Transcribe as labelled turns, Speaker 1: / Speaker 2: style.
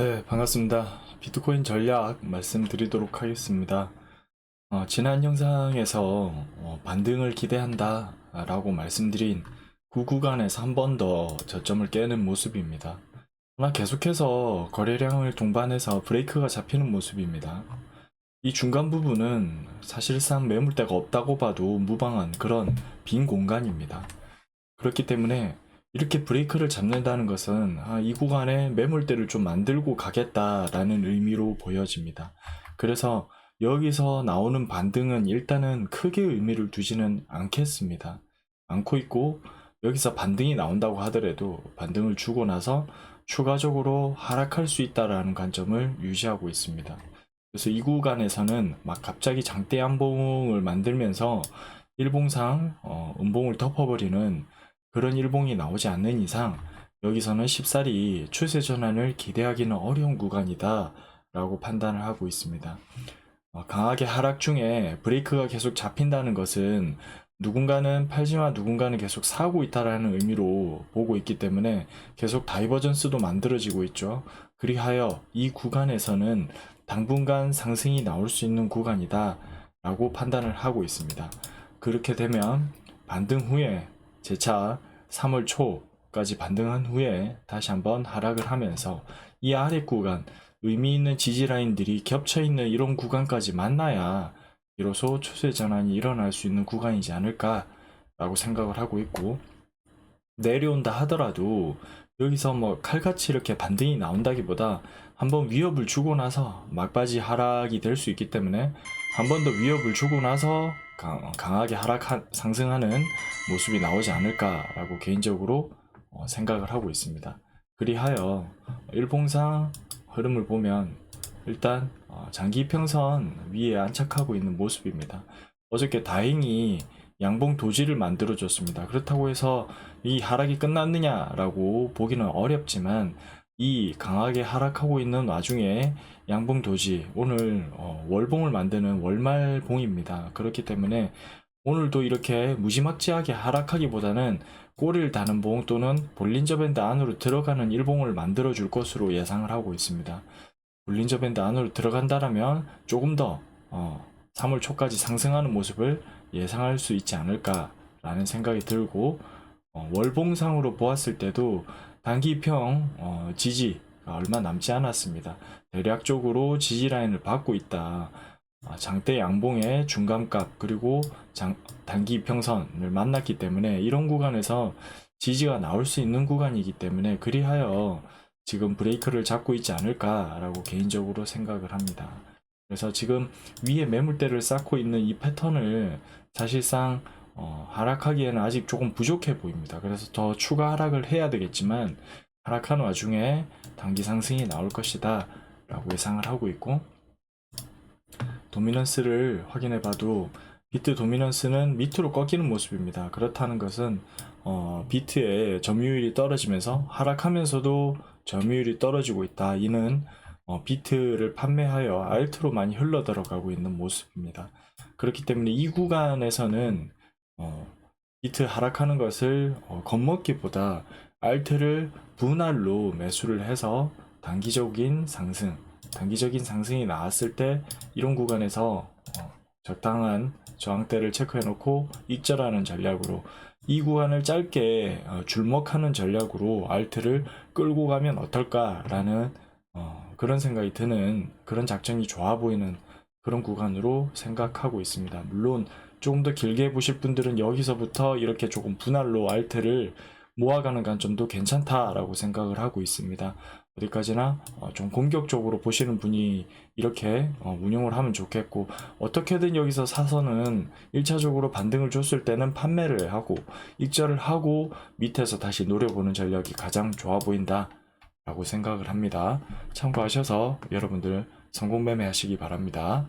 Speaker 1: 네, 반갑습니다. 비트코인 전략 말씀드리도록 하겠습니다. 어, 지난 영상에서 어, 반등을 기대한다 라고 말씀드린 구 구간에서 한 번 더 저점을 깨는 모습입니다. 그러나 계속해서 거래량을 동반해서 브레이크가 잡히는 모습입니다. 이 중간 부분은 사실상 매물대가 없다고 봐도 무방한 그런 빈 공간입니다. 그렇기 때문에 이렇게 브레이크를 잡는다는 것은 아, 이 구간에 매물대를 좀 만들고 가겠다라는 의미로 보여집니다. 그래서 여기서 나오는 반등은 일단은 크게 의미를 두지는 않겠습니다. 않고 있고 여기서 반등이 나온다고 하더라도 반등을 주고 나서 추가적으로 하락할 수 있다라는 관점을 유지하고 있습니다. 그래서 이 구간에서는 막 갑자기 장대 양봉을 만들면서 일봉상 어, 음봉을 덮어버리는 그런 일봉이 나오지 않는 이상 여기서는 쉽사리 추세 전환을 기대하기는 어려운 구간이다 라고 판단을 하고 있습니다. 어, 강하게 하락 중에 브레이크가 계속 잡힌다는 것은 누군가는 팔지만 누군가는 계속 사고 있다라는 의미로 보고 있기 때문에 계속 다이버전스도 만들어지고 있죠. 그리하여 이 구간에서는 당분간 상승이 나올 수 있는 구간이다 라고 판단을 하고 있습니다. 그렇게 되면 반등 후에 재차 3월 초까지 반등한 후에 다시 한번 하락을 하면서 이 아래 구간 의미 있는 지지 라인들이 겹쳐 있는 이런 구간까지 만나야 비로소 추세 전환이 일어날 수 있는 구간이지 않을까라고 생각을 하고 있고 내려온다 하더라도 여기서 뭐 칼같이 이렇게 반등이 나온다기보다 한번 위협을 주고 나서 막바지 하락이 될 수 있기 때문에 한 번 더 위협을 주고 나서 강, 강하게 하락 상승하는 모습이 나오지 않을까라고 개인적으로 어, 생각을 하고 있습니다. 그리하여 일봉상 흐름을 보면 일단 어, 장기 평선 위에 안착하고 있는 모습입니다. 어저께 다행히 양봉 도지를 만들어 줬습니다. 그렇다고 해서 이 하락이 끝났느냐라고 보기는 어렵지만 이 강하게 하락하고 있는 와중에 양봉 도지 오늘 어, 월봉을 만드는 월말봉입니다. 그렇기 때문에 오늘도 이렇게 무지막지하게 하락하기보다는 꼬리를 다는 봉 또는 볼린저 밴드 안으로 들어가는 일봉을 만들어 줄 것으로 예상을 하고 있습니다. 볼린저 밴드 안으로 들어간다라면 조금 더 어, 3월 초까지 상승하는 모습을 예상할 수 있지 않을까라는 생각이 들고 어, 월봉상으로 보았을 때도 단기평 어, 지지가 얼마 남지 않았습니다. 대략적으로 지지 라인을 받고 있다. 아, 장대 양봉의 중간값 그리고 장, 단기 평선을 만났기 때문에 이런 구간에서 지지가 나올 수 있는 구간이기 때문에 그리하여 지금 브레이크를 잡고 있지 않을까라고 개인적으로 생각을 합니다. 그래서 지금 위에 매물대를 쌓고 있는 이 패턴을 사실상 어, 하락하기에는 아직 조금 부족해 보입니다. 그래서 더 추가 하락을 해야 되겠지만 하락하는 와중에 단기 상승이 나올 것이다 라고 예상을 하고 있고 도미넌스를 확인해 봐도 비트 도미넌스는 밑으로 꺾이는 모습입니다. 그렇다는 것은 어, 비트의 점유율이 떨어지면서 하락하면서도 점유율이 떨어지고 있다. 이는 어, 비트를 판매하여 알트로 많이 흘러 들어가고 있는 모습입니다. 그렇기 때문에 이 구간에서는 어, 비트 하락하는 것을 어, 겁먹기보다 알트를 분할로 매수를 해서 단기적인 상승, 단기적인 상승이 나왔을 때 이런 구간에서 어, 적당한 저항대를 체크해 놓고 익절하는 전략으로 이 구간을 짧게 어, 줄먹하는 전략으로 알트를 끌고 가면 어떨까라는 어, 그런 생각이 드는 그런 작전이 좋아 보이는 그런 구간으로 생각하고 있습니다. 물론 조금 더 길게 보실 분들은 여기서부터 이렇게 조금 분할로 알트를 모아가는 관점도 괜찮다라고 생각을 하고 있습니다. 어디까지나 어, 좀 공격적으로 보시는 분이 이렇게 어, 운영을 하면 좋겠고 어떻게든 여기서 사서는 1차적으로 반등을 줬을 때는 판매를 하고 익절을 하고 밑에서 다시 노려보는 전략이 가장 좋아 보인다 라고 생각을 합니다. 참고하셔서 여러분들 성공 매매하시기 바랍니다.